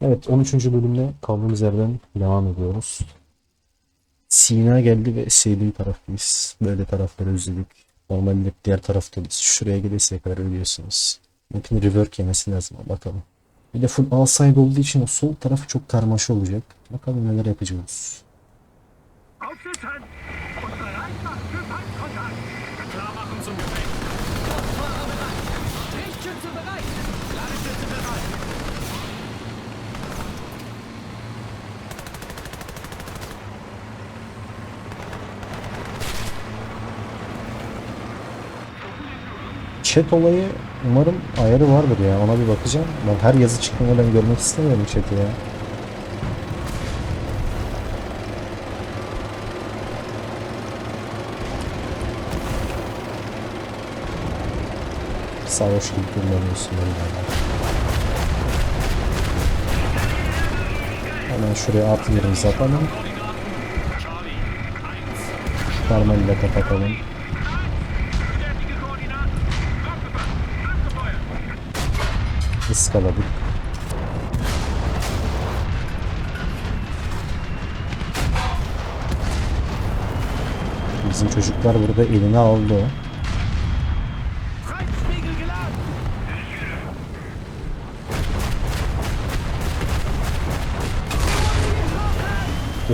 Evet 13. bölümde kaldığımız yerden devam ediyoruz. Sina geldi ve sevdiği taraftayız. Böyle tarafları özledik. Normalde hep diğer taraftayız. Şuraya gelirsek kadar ölüyorsunuz. Mümkün rework yemesi lazım bakalım. Bir de full outside olduğu için o sol tarafı çok karmaşa olacak. Bakalım neler yapacağız. Aufschützen und bereit machen für Feindkontakt. Klar machen zum Gefecht. Richtschütze bereit! Ladestütze bereit. Chat olayı umarım ayarı vardır ya ona bir bakacağım. Ben her yazı çıkmadan görmek istemiyorum chat'i ya. Sarhoş gibi kullanıyorsun. Hemen şuraya at yerimizi atalım. 1. Parmayla kapatalım. Iskaladık. Bizim çocuklar burada elini aldı.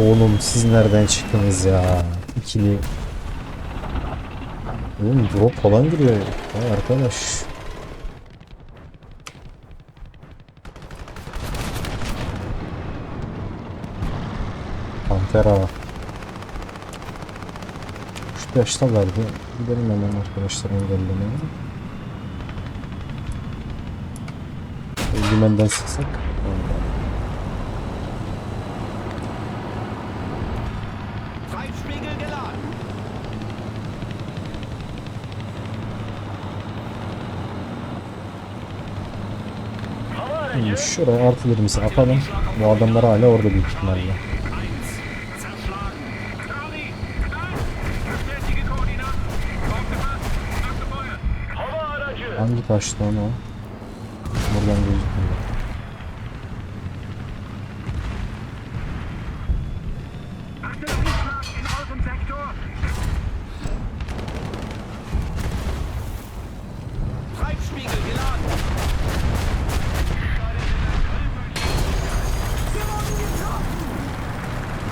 Oğlum siz nereden çıktınız ya? İkili. Oğlum drop falan giriyor. Vay arkadaş. Şu yaşta verdi. Gidelim hemen arkadaşlarımı belirlemeye. Dümenden sıksak. Şuraya artılarımızı atalım. Bu adamlar hala orada büyük ihtimalle. 1. Zerschlagen. Charlie, 1. Bestätige Koordinaten. Aufgepasst. Abgefeuert. Hava aracı. Hangi taştı onu? Buradan gözükmüyor.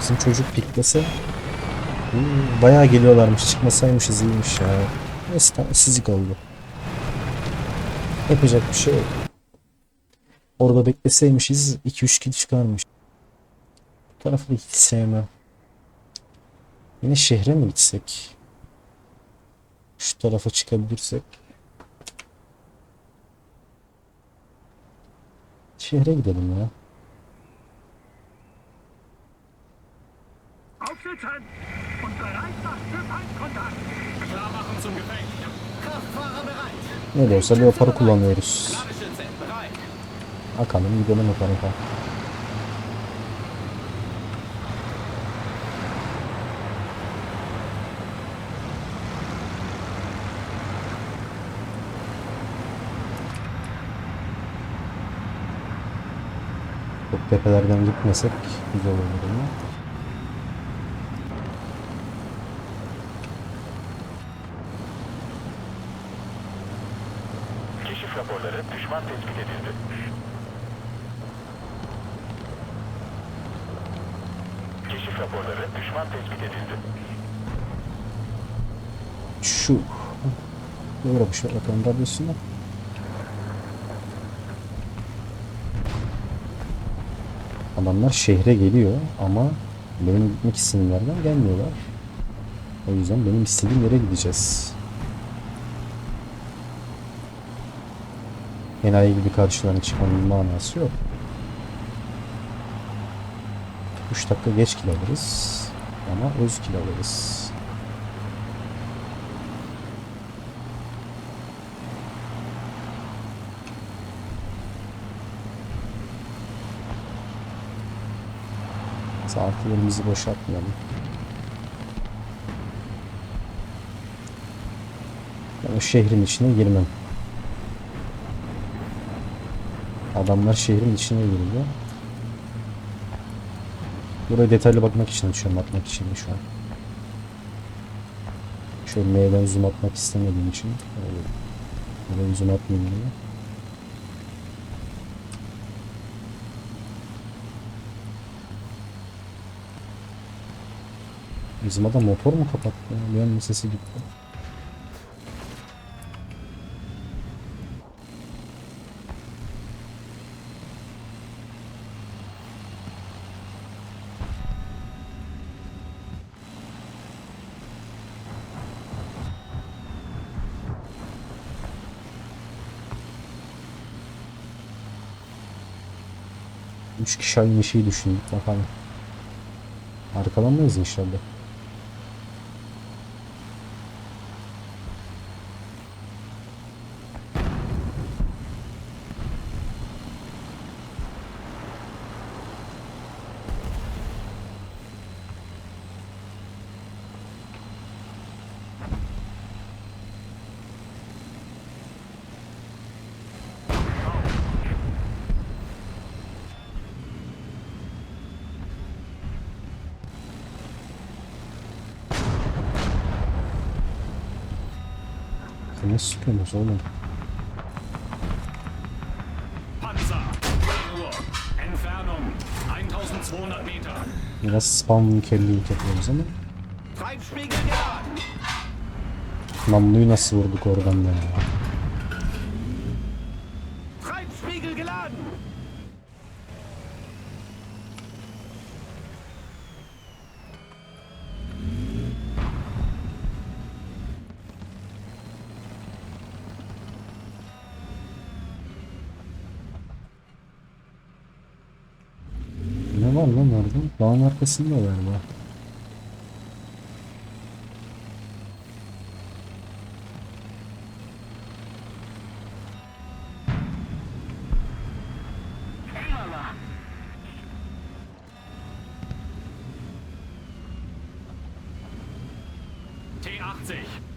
Bizim çocuk piklese Hmm, bayağı geliyorlarmış. Çıkmasaymışız iyiymiş ya. Neyse tamam, sizlik oldu. Yapacak bir şey yok. Orada bekleseymişiz 2-3 kill çıkarmış. Bu tarafı hiç sevmem. Yine şehre mi gitsek? Şu tarafa çıkabilirsek. Şehre gidelim ya. Aufschützen und bereit machen für Feindkontakt. Klar machen zum Gefecht. Ne de olsa Leopard'ı kullanıyoruz. Bakalım gidelim o tarafa. Çok tepelerden gitmesek güzel olur ama. Keşif raporları düşman tespit edildi. Keşif raporları düşman tespit edildi. Şu ne bırakmış bakalım radyosunu. Adamlar şehre geliyor ama benim gitmek istediğim yerden gelmiyorlar. O yüzden benim istediğim yere gideceğiz. Enayi gibi karşılarına çıkmanın manası yok. 3 dakika geç kill alırız ama öz kill alırız. Saatlerimizi boşaltmayalım. Ben o şehrin içine girmem. Adamlar şehrin içine giriyor. Buraya detaylı bakmak için açıyorum. Bakmak için şu an. Şöyle M'den zoom atmak istemediğim için. Öyle zoom atmayayım diye. Bizim adam motor mu kapattı? Bir an sesi gitti. Üç kişi aynı şeyi düşündük bakalım. Arkalanmayız inşallah. Ne sıkıyorsunuz oğlum? Panzer. 12 Uhr. Entfernung 1200 Meter. Biraz spam kelleyi yapıyoruz ama. Namluyu nasıl vurduk oradan da ya? Var lan orada? Dağın arkasında galiba. T80.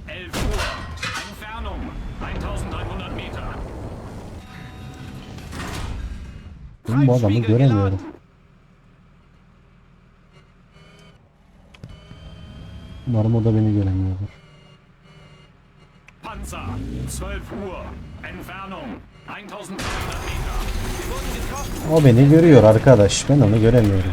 11 Uhr. Entfernung 1300 Meter. Ben bu adamı göremiyorum. Umarım o da beni göremiyordur. Panzer. 12 Uhr. Entfernung 1300 Meter. O beni görüyor arkadaş. Ben onu göremiyorum.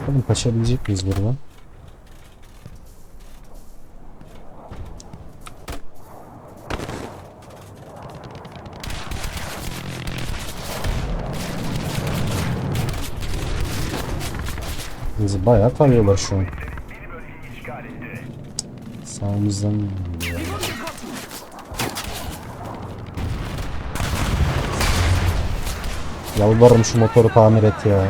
Bakalım kaçabilecek miyiz buradan? Bizi bayağı tarıyorlar şu an. Sağımızdan geliyor. Yalvarırım şu motoru tamir et ya.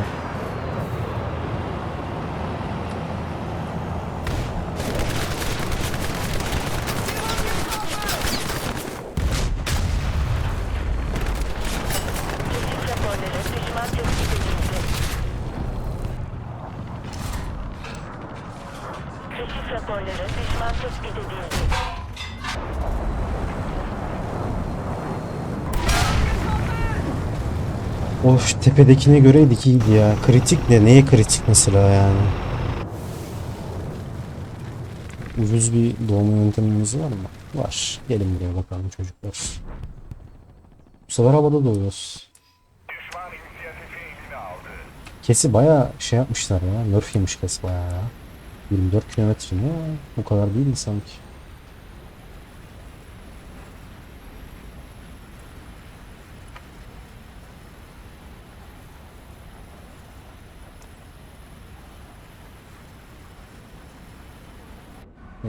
Keşif raporları düşman tespit edildi. Keşif raporları düşman tespit edildi. Of tepedekine göreydik iyiydi ya. Kritik ne? Neye kritik mesela yani? Ucuz bir doğma yöntemimiz var mı? Var. Gelin buraya bakalım çocuklar. Bu sefer havada doğuyoruz. Kesi baya şey yapmışlar ya. Nerf yemiş kes baya ya. 24 kilometre ne? O kadar değildi sanki.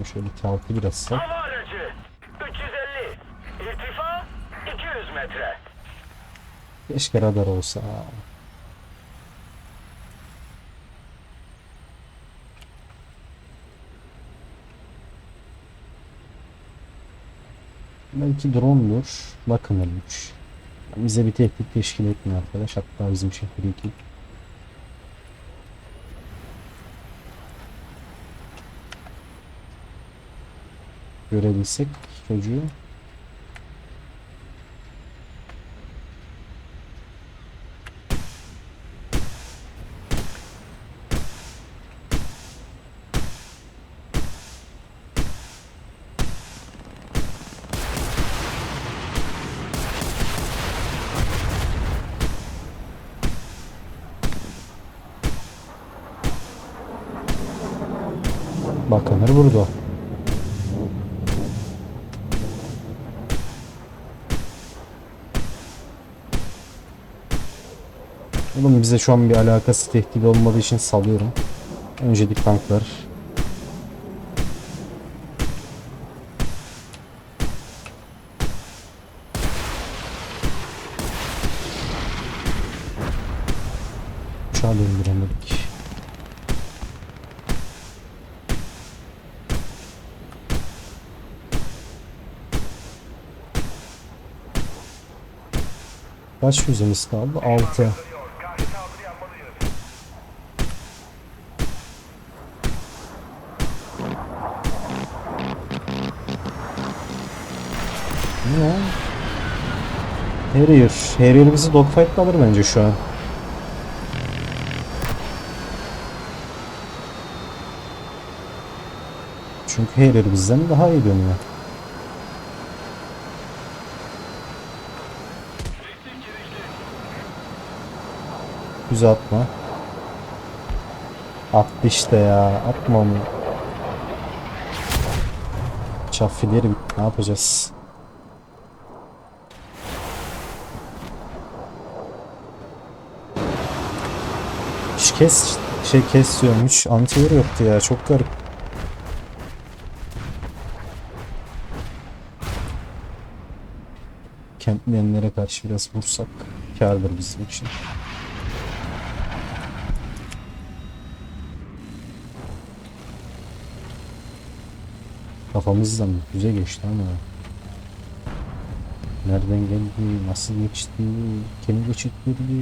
Ben şöyle kalkı biraz sal. Hava aracı 350. İrtifa 200 metre. Keşke radar olsa. Belki drone'dur. Bakınırmış. Bize bir tehdit teşkil etmiyor arkadaş. Hatta bizim şehir iki. Görebilsek çocuğu. Bakınır burada. Bize şu an bir alakası tehdit olmadığı için salıyorum. Öncelik tanklar. Uçağı döndüremedik. Kaç füzemiz kaldı? 6. Harrier. Harrier bizi dogfight'la alır bence şu an. Çünkü Harrier bizden daha iyi dönüyor. Füze atma. Attı işte ya. Atma onu. Çaffileri ne yapacağız? Hiç kes şey kesiyormuş. Antiver yoktu ya. Çok garip. Kentleyenlere karşı biraz vursak kârdır bizim için. Kafamızdan güzel geçti ama Nereden geldi, nasıl geçti, kimi geçirttirdi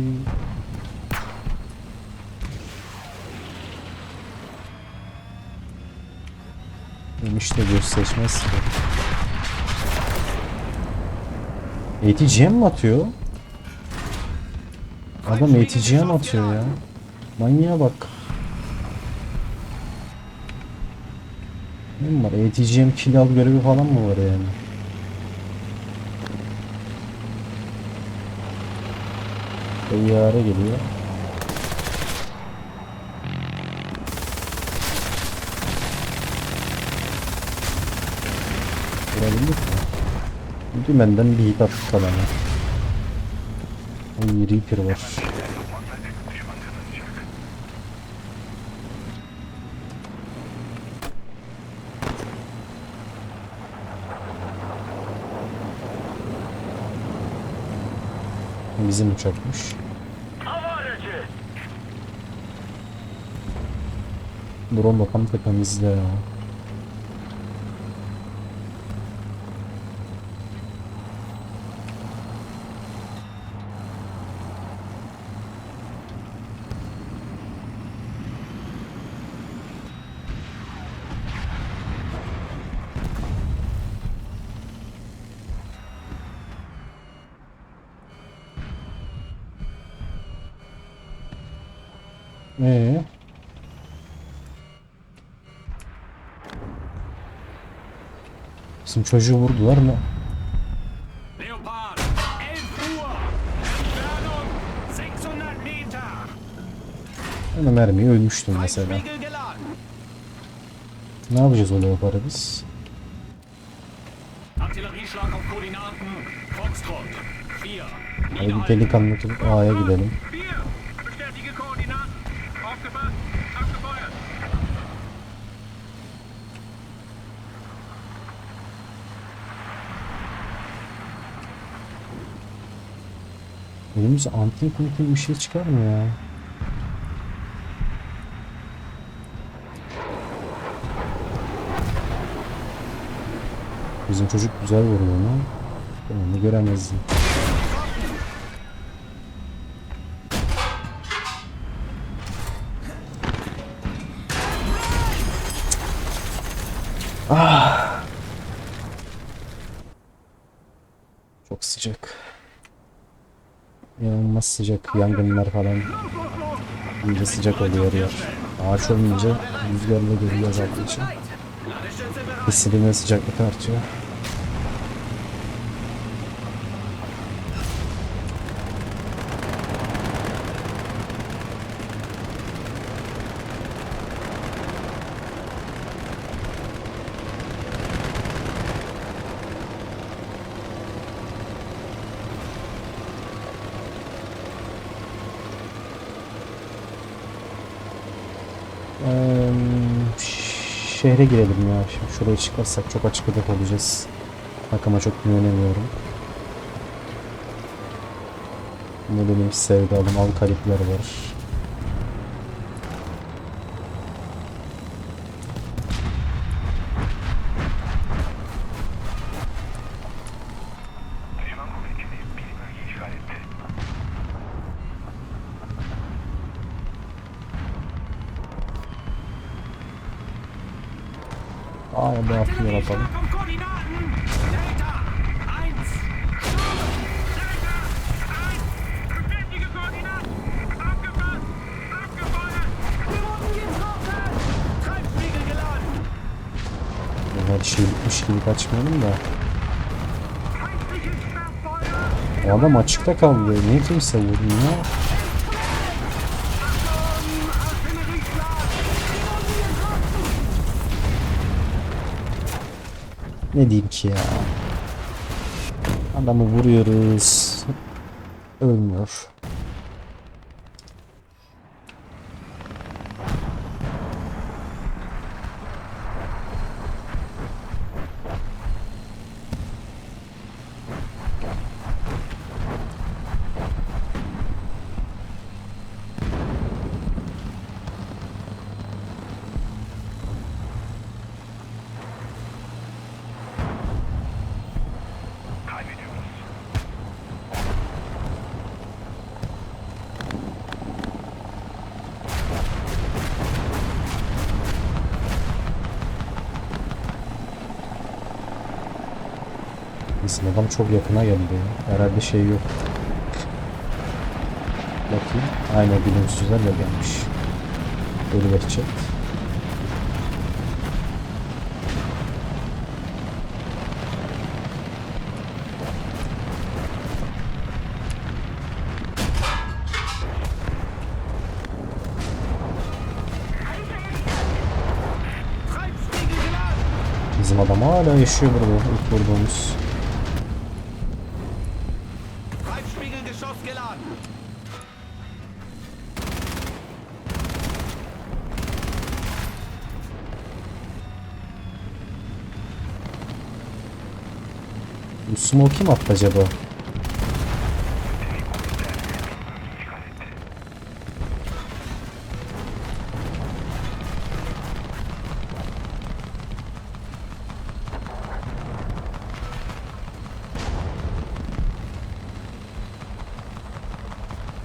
Demiş de göz seçmez ki. ATG'ye mi atıyor? Adam ATG'ye mi atıyor ya? Manyağa bak. Ne var? ATGM kill al görevi falan mı var yani? Tayyare geliyor. Vurabildik mi? Dümenden bir hit attık adama. Ay Reaper var. Bizim uçakmış. Drone bakan tepemizde ya. Ee, bizim çocuğu vurdular mı? Leopard, 11 Uhr. Entfernung 600 Meter. Ben mermiyi ölmüştüm mesela. Ne yapacağız o leoparı biz? Artillerieschlag auf Koordinaten. Foxtrot. 4. Hadi bir delikanlı tutup A'ya gidelim. Önümüze antin kuntin bir şey çıkar mı ya? Bizim çocuk güzel vuruyor ama ben onu göremezdim. Ah. Çok sıcak. İnanılmaz sıcak. Yangınlar falan. İyice sıcak oluyor yer. Ağaç olmayınca rüzgarla geliyor azaldığı için. Hissedilen sıcaklık artıyor. Eee, şehre girelim ya. Şimdi şuraya çıkarsak çok açık hedef olacağız. Takıma çok güvenemiyorum. Ne benim sevdalım alkalipler var. Her şey bitmiş gibi kaçmayalım da. O adam açıkta kaldı. Niye kimse vurmuyor? Ne diyeyim ki ya? Adamı vuruyoruz. Ölmüyor. Bizim adam çok yakına geldi. Herhalde şey yok. Bakayım. Aynen bilimsizler de gelmiş. Ölü geladen. Bizim adam hala yaşıyor burada. İlk vurduğumuz. Smoke kim attı acaba?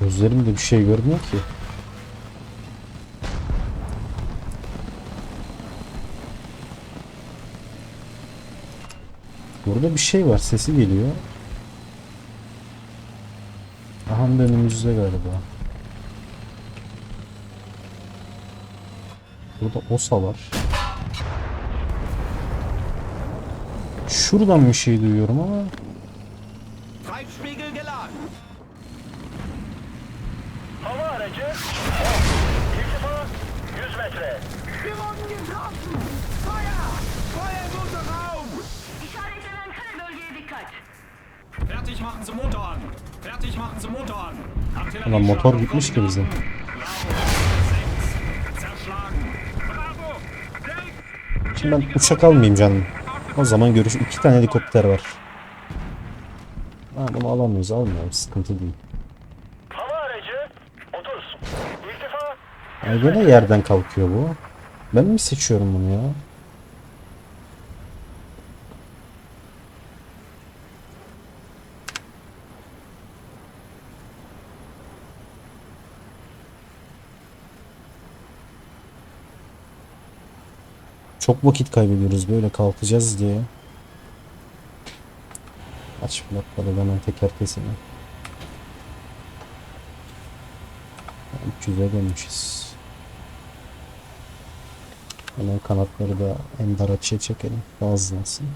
Gözlerimde bir şey görmüyor ki. Burada bir şey var. Sesi geliyor. Aha önümüzde galiba. Burada osa var. Şuradan bir şey duyuyorum ama. Hava aracı. İrtifa 100 metre. Feuer! Feuer im. Ulan motor gitmiş ki bizim. Şimdi ben uçak almayayım canım. O zaman görüş iki tane helikopter var. Ha, bunu alamıyoruz almayalım sıkıntı değil. Hava aracı 30. İrtifa Ay yerden kalkıyor bu. Ben mi seçiyorum bunu ya? Çok vakit kaybediyoruz böyle kalkacağız diye. Aç blokları hemen teker keselim. 300'e dönmüşüz. Hemen kanatları da en dar açıya çekelim. Daha hızlansın.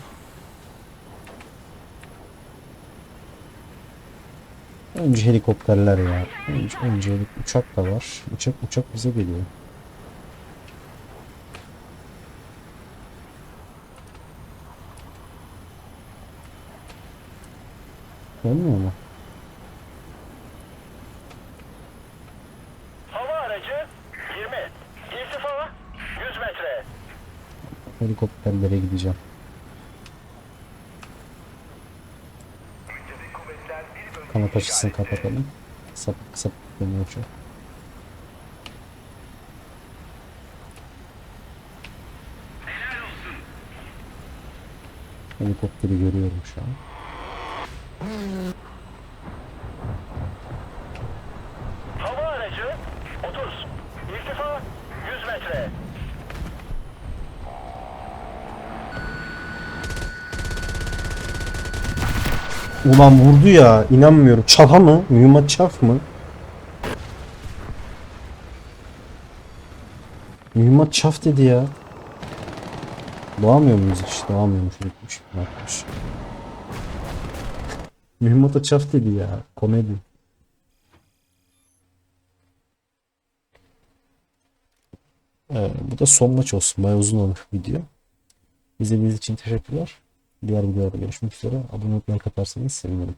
Önce helikopterler ya. Önce, önce uçak da var. Uçak uçak bize geliyor. Gelmiyor mu? Hava aracı 20. İrtifa 100 metre. Helikopterlere gideceğim. Kanat açısını kapatalım. Sapık sapık dönüyor çok. Helikopteri görüyorum şu an. Hava aracı 30. İrtifa 100 metre. Ulan vurdu ya. inanmıyorum. Çapa mı? Mühimmat çaf mı? Mühimmat çaf dedi ya. Doğamıyor muyuz hiç? Doğamıyormuş. Yetmiş. Ne yapmış? Mühimmata çaf dedi ya. Komedi. Ee, bu da son maç olsun. Bayağı uzun olmuş video. İzlediğiniz için teşekkürler. Diğer videolarda görüşmek üzere. Abone olmayı katarsanız sevinirim.